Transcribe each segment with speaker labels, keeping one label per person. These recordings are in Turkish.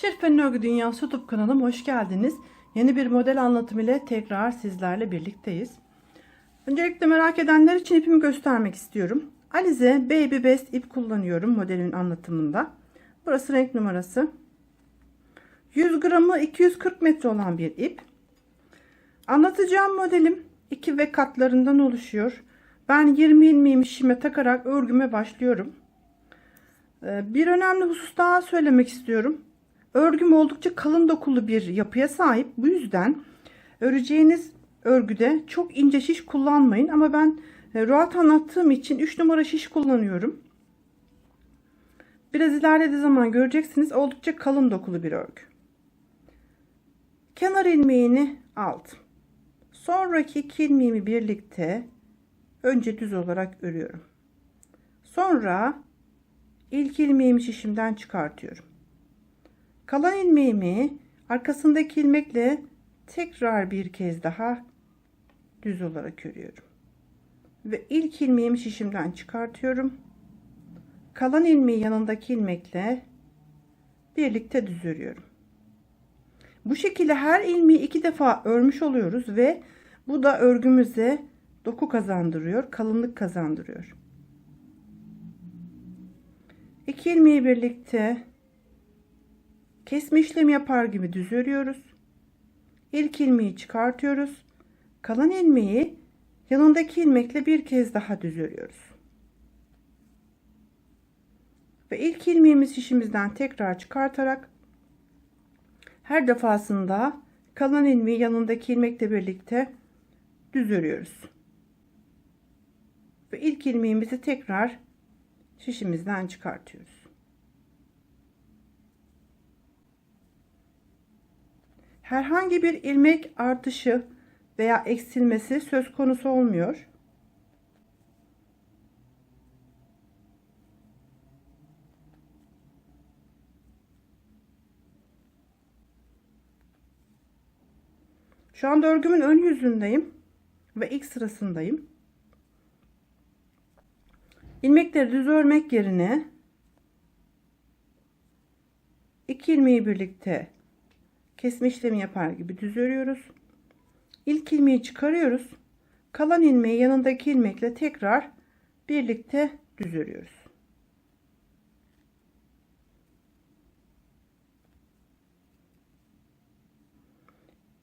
Speaker 1: Şerifen Örgü Dünyası YouTube kanalıma hoş geldiniz. Yeni bir model anlatım ile tekrar sizlerle birlikteyiz. Öncelikle merak edenler için ipimi göstermek istiyorum. Alize Baby Best ip kullanıyorum modelin anlatımında. Burası renk numarası. 100 gramı 240 metre olan bir ip. Anlatacağım modelim 2 ve katlarından oluşuyor. Ben 20 ilmeğimi şişime takarak örgüme başlıyorum. Ee, Bir önemli husus daha söylemek istiyorum. Örgüm oldukça kalın dokulu bir yapıya sahip. Bu yüzden öreceğiniz örgüde çok ince şiş kullanmayın. Ama ben e, rahat anlattığım için 3 numara şiş kullanıyorum. Biraz ilerlediği zaman göreceksiniz oldukça kalın dokulu bir örgü. Kenar ilmeğini aldım. Sonraki iki ilmeğimi birlikte önce düz olarak örüyorum. Sonra ilk ilmeğimi şişimden çıkartıyorum. Kalan ilmeğimi arkasındaki ilmekle tekrar bir kez daha düz olarak örüyorum. Ve ilk ilmeğimi şişimden çıkartıyorum. Kalan ilmeği yanındaki ilmekle birlikte düz örüyorum. Bu şekilde her ilmeği iki defa örmüş oluyoruz ve bu da örgümüze doku kazandırıyor, kalınlık kazandırıyor. İki ilmeği birlikte kesme işlemi yapar gibi düz örüyoruz. İlk ilmeği çıkartıyoruz. Kalan ilmeği yanındaki ilmekle bir kez daha düz örüyoruz. Ve ilk ilmeğimiz şişimizden tekrar çıkartarak her defasında kalan ilmeği yanındaki ilmekle birlikte düz örüyoruz. Ve ilk ilmeğimizi tekrar şişimizden çıkartıyoruz. Herhangi bir ilmek artışı veya eksilmesi söz konusu olmuyor. Şu anda örgümün ön yüzündeyim ve ilk sırasındayım. İlmekleri düz örmek yerine iki ilmeği birlikte kesme işlemi yapar gibi düz örüyoruz. İlk ilmeği çıkarıyoruz. Kalan ilmeği yanındaki ilmekle tekrar birlikte düz örüyoruz.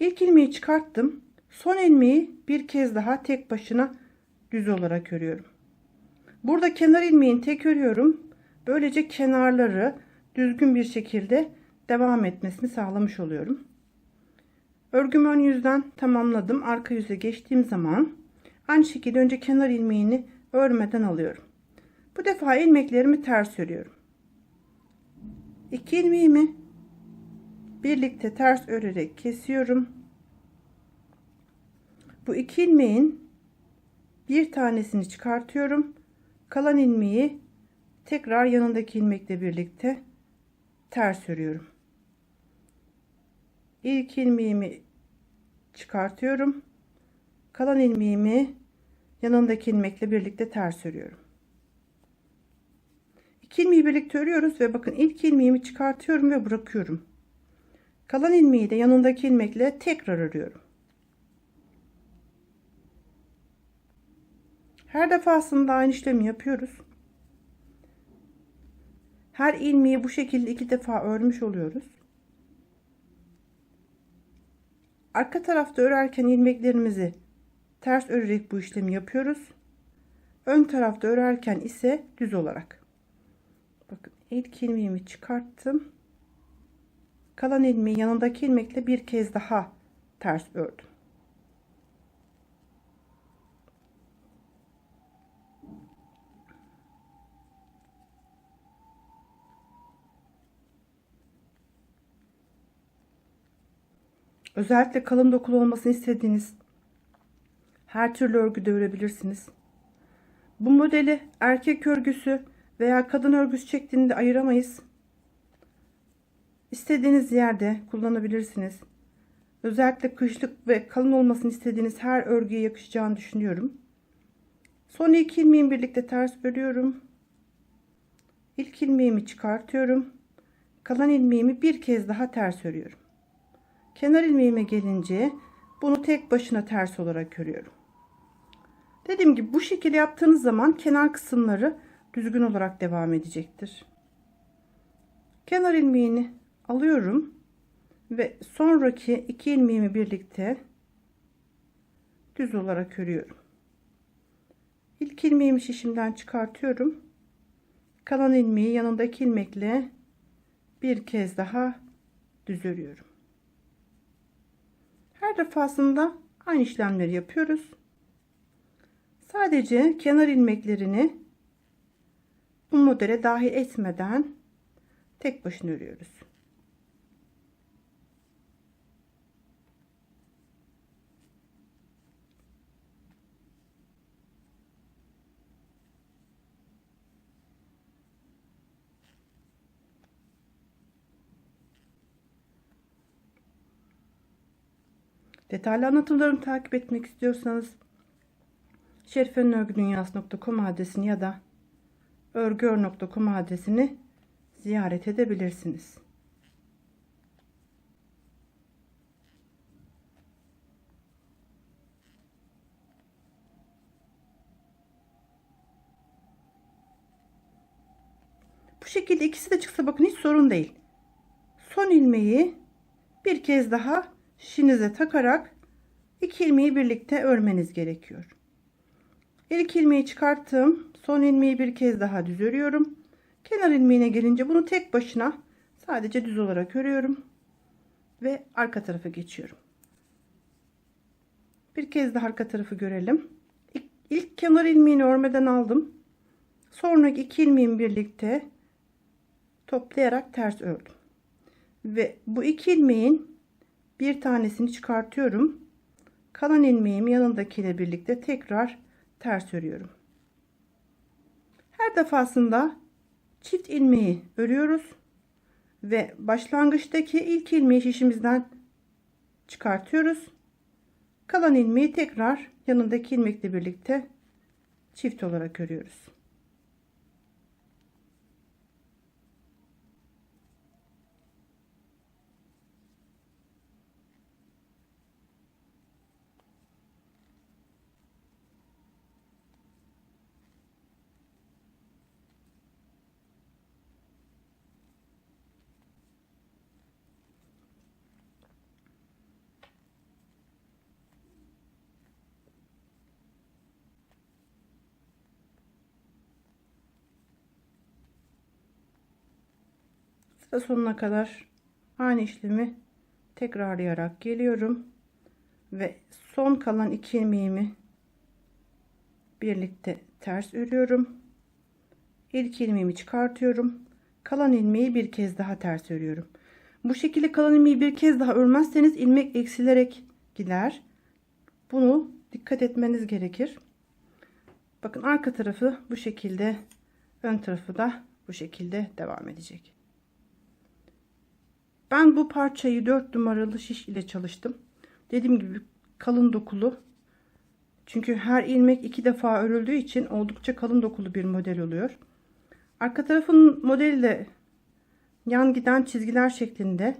Speaker 1: İlk ilmeği çıkarttım. Son ilmeği bir kez daha tek başına düz olarak örüyorum. Burada kenar ilmeğini tek örüyorum. Böylece kenarları düzgün bir şekilde devam etmesini sağlamış oluyorum. Örgümü ön yüzden tamamladım. Arka yüze geçtiğim zaman aynı şekilde önce kenar ilmeğini örmeden alıyorum. Bu defa ilmeklerimi ters örüyorum. İki ilmeğimi birlikte ters örerek kesiyorum. Bu iki ilmeğin bir tanesini çıkartıyorum. Kalan ilmeği tekrar yanındaki ilmekle birlikte ters örüyorum. İlk ilmeğimi çıkartıyorum. Kalan ilmeğimi yanındaki ilmekle birlikte ters örüyorum. İki ilmeği birlikte örüyoruz ve bakın ilk ilmeğimi çıkartıyorum ve bırakıyorum. Kalan ilmeği de yanındaki ilmekle tekrar örüyorum. Her defasında aynı işlemi yapıyoruz. Her ilmeği bu şekilde iki defa örmüş oluyoruz. Arka tarafta örerken ilmeklerimizi ters örerek bu işlemi yapıyoruz. Ön tarafta örerken ise düz olarak. Bakın ilk ilmeğimi çıkarttım. Kalan ilmeği yanındaki ilmekle bir kez daha ters ördüm. Özellikle kalın dokulu olmasını istediğiniz her türlü örgüde örebilirsiniz. Bu modeli erkek örgüsü veya kadın örgüsü şeklinde ayıramayız. İstediğiniz yerde kullanabilirsiniz. Özellikle kışlık ve kalın olmasını istediğiniz her örgüye yakışacağını düşünüyorum. Son iki ilmeğimi birlikte ters örüyorum. İlk ilmeğimi çıkartıyorum. kalan ilmeğimi bir kez daha ters örüyorum. Kenar ilmeğime gelince bunu tek başına ters olarak örüyorum. Dediğim gibi bu şekilde yaptığınız zaman kenar kısımları düzgün olarak devam edecektir. Kenar ilmeğini alıyorum ve sonraki iki ilmeğimi birlikte düz olarak örüyorum. İlk ilmeğimi şişimden çıkartıyorum. Kalan ilmeği yanındaki ilmekle bir kez daha düz örüyorum. Her defasında aynı işlemleri yapıyoruz. Sadece kenar ilmeklerini bu modele dahil etmeden tek başına örüyoruz. Detaylı anlatımlarımı takip etmek istiyorsanız şerifenörgüdünyası.com adresini ya da örgüör.com adresini ziyaret edebilirsiniz. Bu şekilde ikisi de çıksa bakın hiç sorun değil. Son ilmeği bir kez daha şişinize takarak iki ilmeği birlikte örmeniz gerekiyor. İlk ilmeği çıkarttım. Son ilmeği bir kez daha düz örüyorum. Kenar ilmeğine gelince bunu tek başına sadece düz olarak örüyorum. Ve arka tarafa geçiyorum. Bir kez daha arka tarafı görelim. İlk, ilk kenar ilmeğini örmeden aldım. Sonraki iki ilmeğimi birlikte toplayarak ters ördüm. Ve bu iki ilmeğin bir tanesini çıkartıyorum. Kalan ilmeğimi yanındakiyle birlikte tekrar ters örüyorum. Her defasında çift ilmeği örüyoruz ve başlangıçtaki ilk ilmeği şişimizden çıkartıyoruz. Kalan ilmeği tekrar yanındaki ilmekle birlikte çift olarak örüyoruz. Sıra sonuna kadar aynı işlemi tekrarlayarak geliyorum ve son kalan iki ilmeğimi birlikte ters örüyorum. İlk ilmeğimi çıkartıyorum. Kalan ilmeği bir kez daha ters örüyorum. Bu şekilde kalan ilmeği bir kez daha örmezseniz ilmek eksilerek gider. Bunu dikkat etmeniz gerekir. Bakın arka tarafı bu şekilde, ön tarafı da bu şekilde devam edecek. Ben bu parçayı 4 numaralı şiş ile çalıştım. Dediğim gibi kalın dokulu. Çünkü her ilmek iki defa örüldüğü için oldukça kalın dokulu bir model oluyor. Arka tarafın modeli de yan giden çizgiler şeklinde.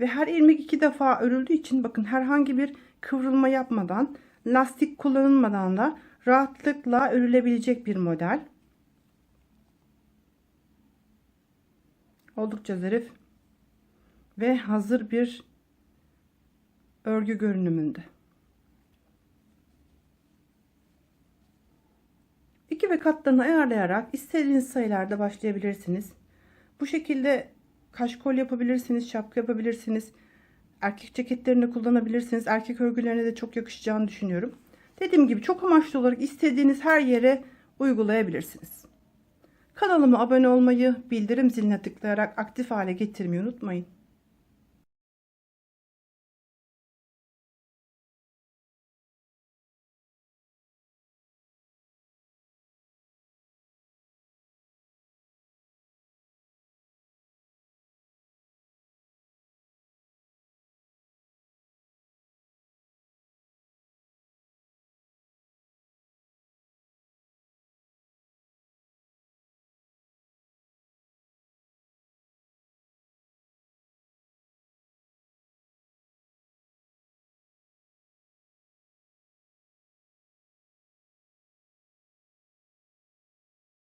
Speaker 1: Ve her ilmek iki defa örüldüğü için bakın herhangi bir kıvrılma yapmadan, lastik kullanılmadan da rahatlıkla örülebilecek bir model. Oldukça zarif ve hazır bir örgü görünümünde. 2 ve katlarını ayarlayarak istediğiniz sayılarda başlayabilirsiniz. Bu şekilde kaşkol yapabilirsiniz, şapka yapabilirsiniz. Erkek ceketlerinde kullanabilirsiniz. Erkek örgülerine de çok yakışacağını düşünüyorum. Dediğim gibi çok amaçlı olarak istediğiniz her yere uygulayabilirsiniz. Kanalıma abone olmayı, bildirim ziline tıklayarak aktif hale getirmeyi unutmayın.